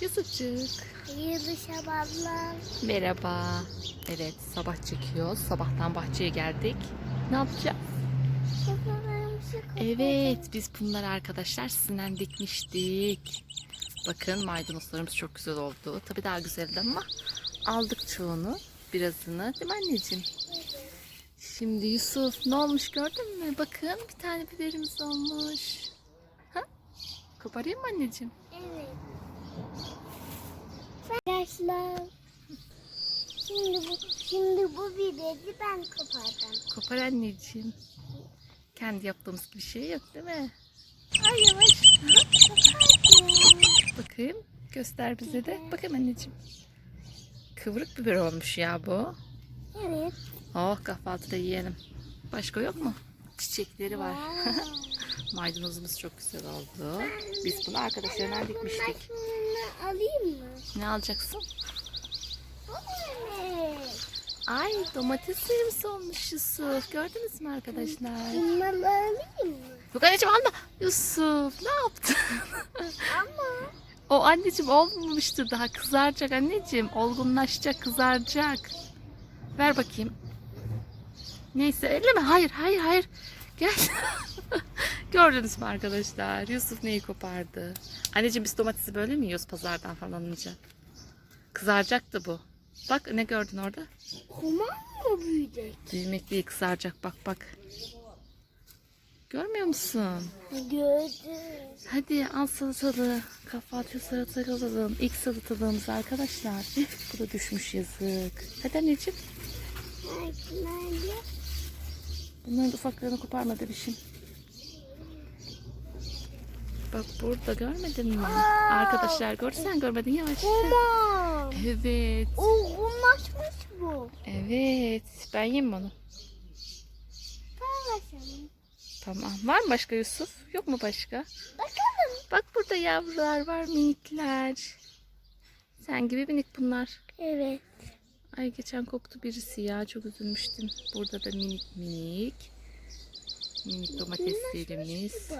Yusufcuk. Hayırlı sabahlar. Merhaba. Evet sabah çekiyoruz. Sabahtan bahçeye geldik. Ne yapacağız? Evet biz bunları arkadaşlar sizinle dikmiştik. Bakın maydanozlarımız çok güzel oldu. Tabii daha güzeldi ama aldık çoğunu. Birazını değil mi anneciğim? Şimdi Yusuf ne olmuş gördün mü? Bakın bir tane biberimiz olmuş. Ha? Koparayım mı anneciğim? Evet. Arkadaşlar. Şimdi bu, biberi ben kopardım. Kopar anneciğim. Kendi yaptığımız gibi şey yok değil mi? Ay yavaş. Bakayım. Göster bize de. Bakayım anneciğim. Kıvırık biber olmuş ya bu. Evet. Oh kahvaltıda yiyelim. Başka yok mu? Çiçekleri var. Maydanozumuz çok güzel oldu. Biz bunu arkadaşlarına dikmiştik. şunu alayım mı? Ne alacaksın? Ay domates suyumuz olmuş Yusuf. Gördünüz mü arkadaşlar? Bunları alayım mı? Yok anneciğim alma. Yusuf ne yaptın? Ama o anneciğim olmamıştı daha. Kızaracak anneciğim. Olgunlaşacak kızaracak. Ver bakayım. Neyse elleme. Hayır hayır hayır. Gel. Gördünüz mü arkadaşlar? Yusuf neyi kopardı? Anneciğim biz domatesi böyle mi yiyoruz pazardan falan alınca? Kızaracaktı bu. Bak ne gördün orada? kuman mı büyüdü? Büyümek değil kızaracak bak bak. Görmüyor musun? Gördüm. Hadi al salatalığı. Kahvaltıya salatalık alalım. İlk salatalığımız arkadaşlar. Bu da düşmüş yazık. Hadi anneciğim. Bunların ufaklarını koparma bebişim. Bak burada görmedin mi? Arkadaşlar görsen görmedin yavaş. Kuman. Evet. Olgunlaşmış bu. Evet. Ben yiyeyim onu. Ver bakalım. Tamam. Var mı başka Yusuf? Yok mu başka? Bakalım. Bak burada yavrular var minikler. Sen gibi minik bunlar. Evet. Ay geçen koktu birisi ya çok üzülmüştüm. Burada da minik minik. Minik domateslerimiz.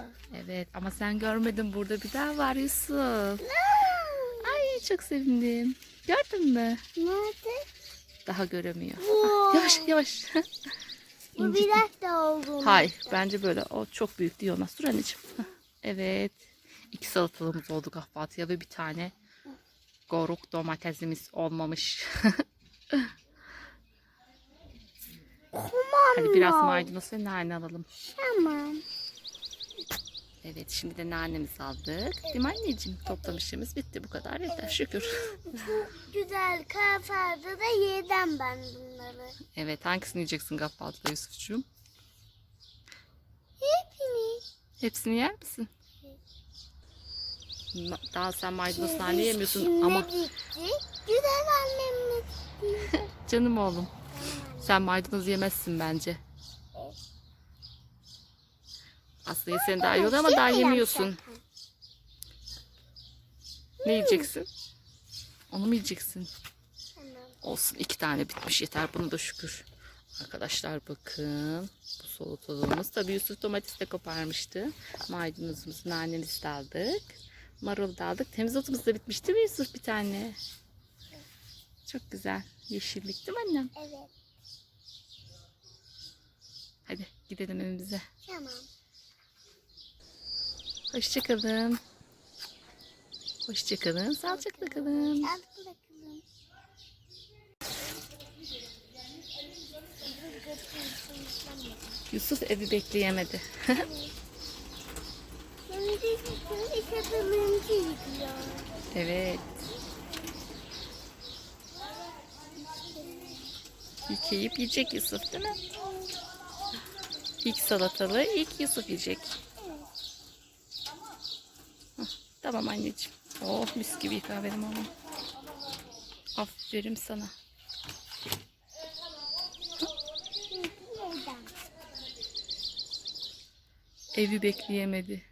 Evet ama sen görmedin burada bir daha var Yusuf. Ay çok sevindim. Gördün mü? Nerede? Daha göremiyor. Wow. Yavaş yavaş. Bu biraz da olgun. Hayır bence böyle o çok büyük diyor. Dur anneciğim. Evet. İki salatalığımız oldu kahvaltıya ve bir tane goruk domatesimiz olmamış. Hadi biraz maydanoz ve nane alalım. Tamam. Evet şimdi de nanemizi aldık. Değil mi anneciğim? Toplam işimiz bitti bu kadar yeter şükür. Çok güzel kahvaltıda yedim ben bunları. Evet hangisini yiyeceksin kahvaltıda Yusufcuğum? Hepini. Hepsini yer misin? Daha sen maydanoz nane yemiyorsun ama gitti. Güzel annemle canım oğlum sen maydanoz yemezsin bence. Aslında yesen daha iyi olur ama daha yemiyorsun. Ne yiyeceksin? Onu mu yiyeceksin? Olsun iki tane bitmiş yeter bunu da şükür. Arkadaşlar bakın bu salatalığımız. Tabii Yusuf domates de koparmıştı. Maydanozumuzu nanemizi de aldık. Marul da aldık. Temiz otumuz da bitmiş değil mi Yusuf bir tane? Çok güzel. Yeşillik değil mi annem? Evet. Hadi gidelim evimize. Tamam. Hoşçakalın. Hoşçakalın. Sağlıcakla kalın. Al bakalım. Yusuf evi bekleyemedi. Evet. Yıkayıp yiyecek Yusuf değil mi? İlk salatalığı ilk Yusuf yiyecek. Hah, tamam anneciğim. Oh mis gibi benim oğlum. Aferin sana. Evi bekleyemedi.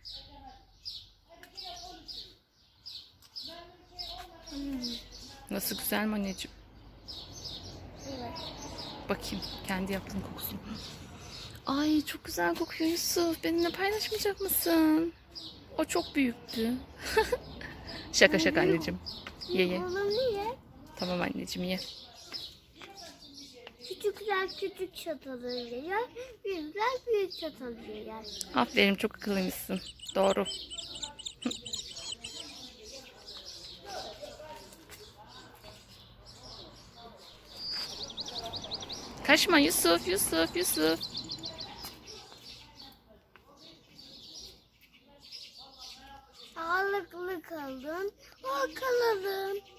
Nasıl güzel mi anneciğim? Bakayım kendi yaptığın kokusu. Ay çok güzel kokuyor Yusuf. Benimle paylaşmayacak mısın? O çok büyüktü. Şaka şaka anneciğim. Ye ye. Oğlum niye? Tamam anneciğim ye. Küçükler küçük çatalı yer, büyükler büyük çatalı yer. Aferin çok akıllıymışsın. Doğru. Kaçma Yusuf, Yusuf, Yusuf. sağlıklı kalın, hoşçakalın.